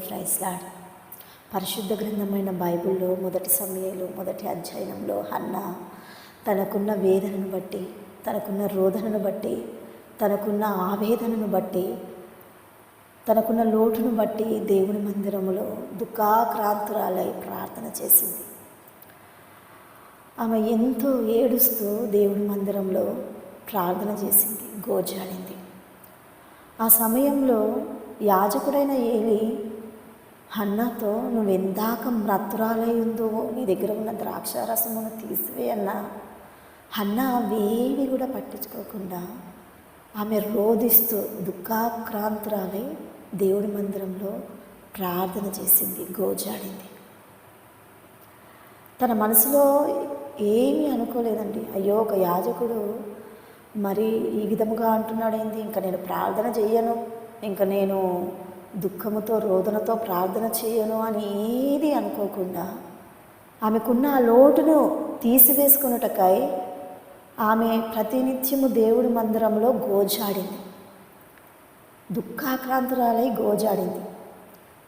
అందరికీ ప్రైజ్లాడ్ పరిశుద్ధ గ్రంథమైన బైబిల్లో మొదటి సమయంలో మొదటి అధ్యయనంలో హన్న తనకున్న వేదనను బట్టి తనకున్న రోదనను బట్టి తనకున్న ఆవేదనను బట్టి తనకున్న లోటును బట్టి దేవుని మందిరములో దుఃఖాక్రాంతురాలై ప్రార్థన చేసింది. ఆమె ఎంతో ఏడుస్తూ దేవుని మందిరంలో ప్రార్థన చేసింది గోజాడింది ఆ సమయంలో యాజకుడైన ఏలి హన్నాతో నువ్వు ఎందాక మ్రతురాలై ఉందో నీ దగ్గర ఉన్న ద్రాక్ష రసమును తీసివే అన్నా. అన్న అవేవి కూడా పట్టించుకోకుండా ఆమె రోధిస్తూ దుఃఖాక్రాంతురాలై దేవుడి మందిరంలో ప్రార్థన చేసింది గోజాడింది. తన మనసులో ఏమీ అనుకోలేదండి. అయ్యో ఒక యాజకుడు మరి ఈ విధముగా అంటున్నాడేంది ఇంకా నేను ప్రార్థన చెయ్యను. ఇంకా నేను దుఃఖముతో రోదనతో ప్రార్థన చేయను అని ఏది అనుకోకుండా ఆమెకున్న ఆ లోటును తీసివేసుకున్నటకై ఆమె ప్రతినిత్యము దేవుడి మందిరంలో గోజాడింది. దుఃఖాక్రాంతురాలై గోజాడింది.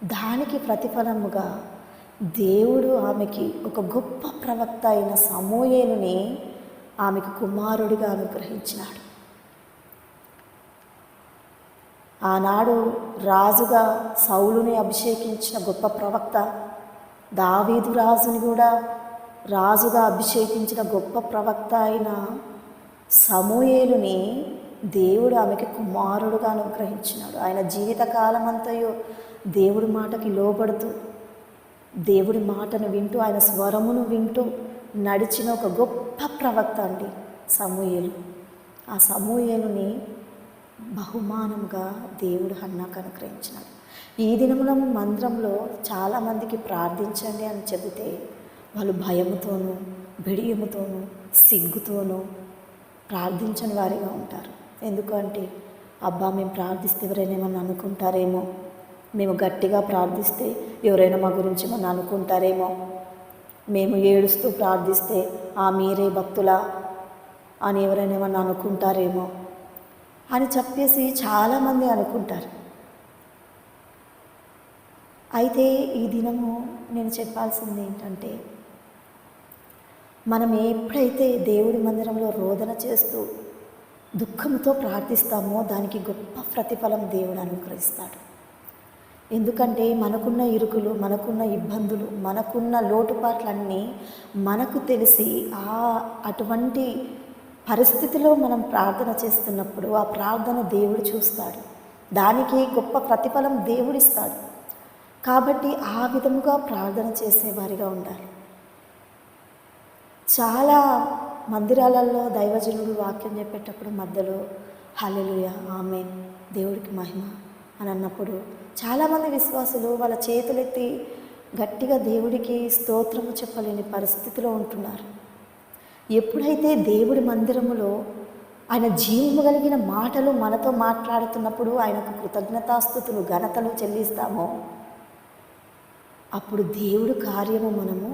దానికి ప్రతిఫలముగా దేవుడు ఆమెకి ఒక గొప్ప ప్రవక్త అయిన సమూయేనుని ఆమెకు కుమారుడిగా అనుగ్రహించినాడు. ఆనాడు రాజుగా సౌలుని అభిషేకించిన గొప్ప ప్రవక్త దావీదు రాజుని కూడా రాజుగా అభిషేకించిన గొప్ప ప్రవక్త అయిన సమూయేలుని దేవుడు ఆమెకి కుమారుడుగా అనుగ్రహించినాడు. ఆయన జీవితకాలం అంతయు దేవుడి మాటకి లోబడుతూ దేవుడి మాటను వింటూ ఆయన స్వరమును వింటూ నడిచిన ఒక గొప్ప ప్రవక్త అండి సమూయేలు. ఆ సమూయేలుని బహుమానంగా దేవుడు హన్నాకు అనుగ్రహించినాడు. ఈ దినముల మందిరంలో చాలామందికి ప్రార్థించండి అని చెబితే వాళ్ళు భయముతోనూ బిడియముతోనూ సిగ్గుతోనూ ప్రార్థించని వారిగా ఉంటారు. ఎందుకంటే అబ్బా మేము ప్రార్థిస్తే ఎవరైనా ఏమన్నా అనుకుంటారేమో? మేము గట్టిగా ప్రార్థిస్తే ఎవరైనా మా గురించి ఏమన్నా అనుకుంటారేమో? మేము ఏడుస్తూ ప్రార్థిస్తే ఆ మీరే భక్తులా? అని ఎవరైనా ఏమన్నా అనుకుంటారేమో? అని చెప్పేసి చాలామంది అనుకుంటారు. అయితే ఈ దినము నేను చెప్పాల్సింది ఏంటంటే మనం ఎప్పుడైతే దేవుడి మందిరంలో రోదన చేస్తూ దుఃఖంతో ప్రార్థిస్తామో దానికి గొప్ప ప్రతిఫలం దేవుడు అనుగ్రహిస్తాడు. ఎందుకంటే మనకున్న ఇరుకులు మనకున్న ఇబ్బందులు మనకున్న లోటుపాట్లన్నీ మనకు తెలిసి ఆ అటువంటి పరిస్థితిలో మనం ప్రార్థన చేస్తున్నప్పుడు ఆ ప్రార్థన దేవుడు చూస్తాడు. దానికి గొప్ప ప్రతిఫలం దేవుడిస్తాడు. కాబట్టి ఆ విధముగా ప్రార్థన చేసేవారిగా ఉండాలి. చాలా మందిరాలలో దైవజనుడు వాక్యం చెప్పేటప్పుడు మధ్యలో హల్లెలూయ ఆమె దేవుడికి మహిమ అని అన్నప్పుడు చాలామంది విశ్వాసులు వాళ్ళ చేతులెత్తి గట్టిగా దేవుడికి స్తోత్రము చెప్పలేని పరిస్థితిలో ఉంటున్నారు. ఎప్పుడైతే దేవుడి మందిరములో ఆయన జీవము కలిగిన మాటలు మనతో మాట్లాడుతున్నప్పుడు ఆయనకు కృతజ్ఞతాస్థుతులు ఘనతలు చెల్లిస్తామో అప్పుడు దేవుడు కార్యము మనము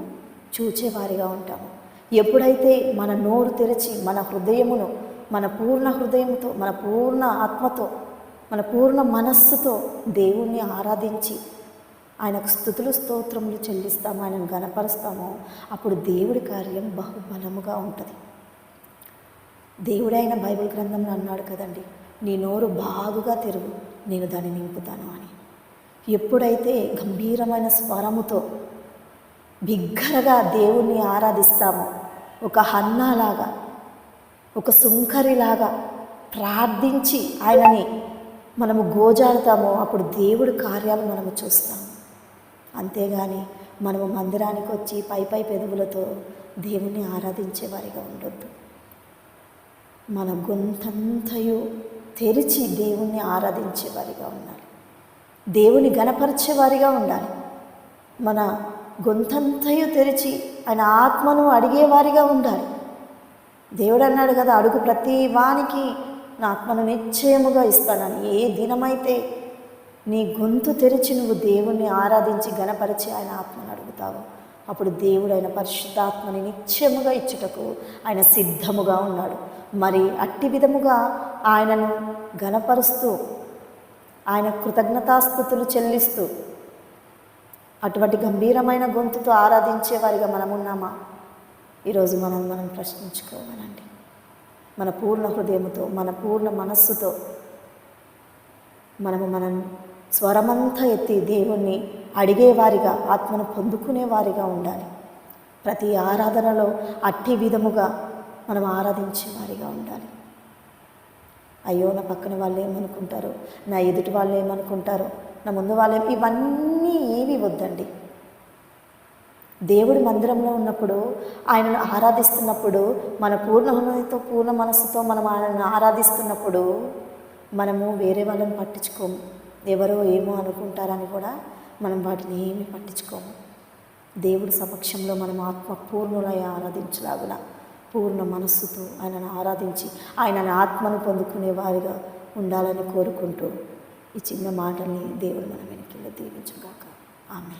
చూచేవారిగా ఉంటాము. ఎప్పుడైతే మన నోరు తెరిచి మన హృదయమును మన పూర్ణ హృదయంతో మన పూర్ణ ఆత్మతో మన పూర్ణ మనస్సుతో దేవుణ్ణి ఆరాధించి ఆయనకు స్థుతులు స్తోత్రములు చెల్లిస్తాము ఆయనను గనపరుస్తామో అప్పుడు దేవుడి కార్యం బహుబలముగా ఉంటుంది. దేవుడైన బైబిల్ గ్రంథంలో అన్నాడు కదండి నీ నోరు బాగుగా తెరువు నేను దాన్ని నింపుతాను అని. ఎప్పుడైతే గంభీరమైన స్వరముతో బిగ్గరగా దేవుణ్ణి ఆరాధిస్తామో ఒక హన్నాలాగా ఒక సుంకరిలాగా ప్రార్థించి ఆయనని మనము గోజాడతామో అప్పుడు దేవుడి కార్యాలు మనము చూస్తాము. అంతేగాని మనము మందిరానికి వచ్చి పై పై పెదవులతో దేవుణ్ణి ఆరాధించేవారిగా ఉండొద్దు. మన గొంతంతయు తెరిచి దేవుణ్ణి ఆరాధించేవారిగా ఉండాలి. దేవుని గణపరిచేవారిగా ఉండాలి. మన గొంతంతయు తెరిచి ఆయన ఆత్మను అడిగేవారిగా ఉండాలి. దేవుడు అన్నాడు కదా అడుగు ప్రతి వానికి నా ఆత్మను నిశ్చయముగా ఇస్తానని. ఏ దినమైతే నీ గొంతు తెరిచి నువ్వు దేవుణ్ణి ఆరాధించి గణపరిచి ఆయన ఆత్మను అడుగుతావు. అప్పుడు దేవుడు ఆయన పరిశుద్ధాత్మని నిత్యముగా ఇచ్చుటకు ఆయన సిద్ధముగా ఉన్నాడు. మరి అట్టి విధముగా ఆయనను గణపరుస్తూ ఆయన కృతజ్ఞతాస్థుతులు చెల్లిస్తూ అటువంటి గంభీరమైన గొంతుతో ఆరాధించే వారిగా మనం ఉన్నామా ఈరోజు మనం మనం ప్రశ్నించుకోవాలండి. మన పూర్ణ హృదయముతో మన పూర్ణ మనస్సుతో మనము మనం స్వరమంతా ఎత్తి దేవుణ్ణి అడిగేవారిగా ఆత్మను పొందుకునేవారిగా ఉండాలి. ప్రతి ఆరాధనలో అట్టి విధముగా మనం ఆరాధించేవారిగా ఉండాలి. అయ్యో నా పక్కన వాళ్ళు ఏమనుకుంటారు? నా ఎదుటి వాళ్ళు ఏమనుకుంటారు? నా ముందు వాళ్ళు ఇవన్నీ ఏవి వద్దండి. దేవుడి మందిరంలో ఉన్నప్పుడు ఆయనను ఆరాధిస్తున్నప్పుడు మన పూర్ణ హృదయంతో పూర్ణ మనస్సుతో మనం ఆయనను ఆరాధిస్తున్నప్పుడు మనము వేరే వాళ్ళని పట్టించుకోము. ఎవరో ఏమో అనుకుంటారని కూడా మనం వాటిని ఏమి పట్టించుకోము. దేవుడి సమక్షంలో మనం ఆత్మ పూర్ణులై ఆరాధించలాగున పూర్ణ మనస్సుతో ఆయనను ఆరాధించి ఆయనను ఆత్మను పొందుకునే వారిగా ఉండాలని కోరుకుంటూ ఈ చిన్న మాటల్ని దేవుడు మన వెనుకల్లో దీవించుగాక. ఆమె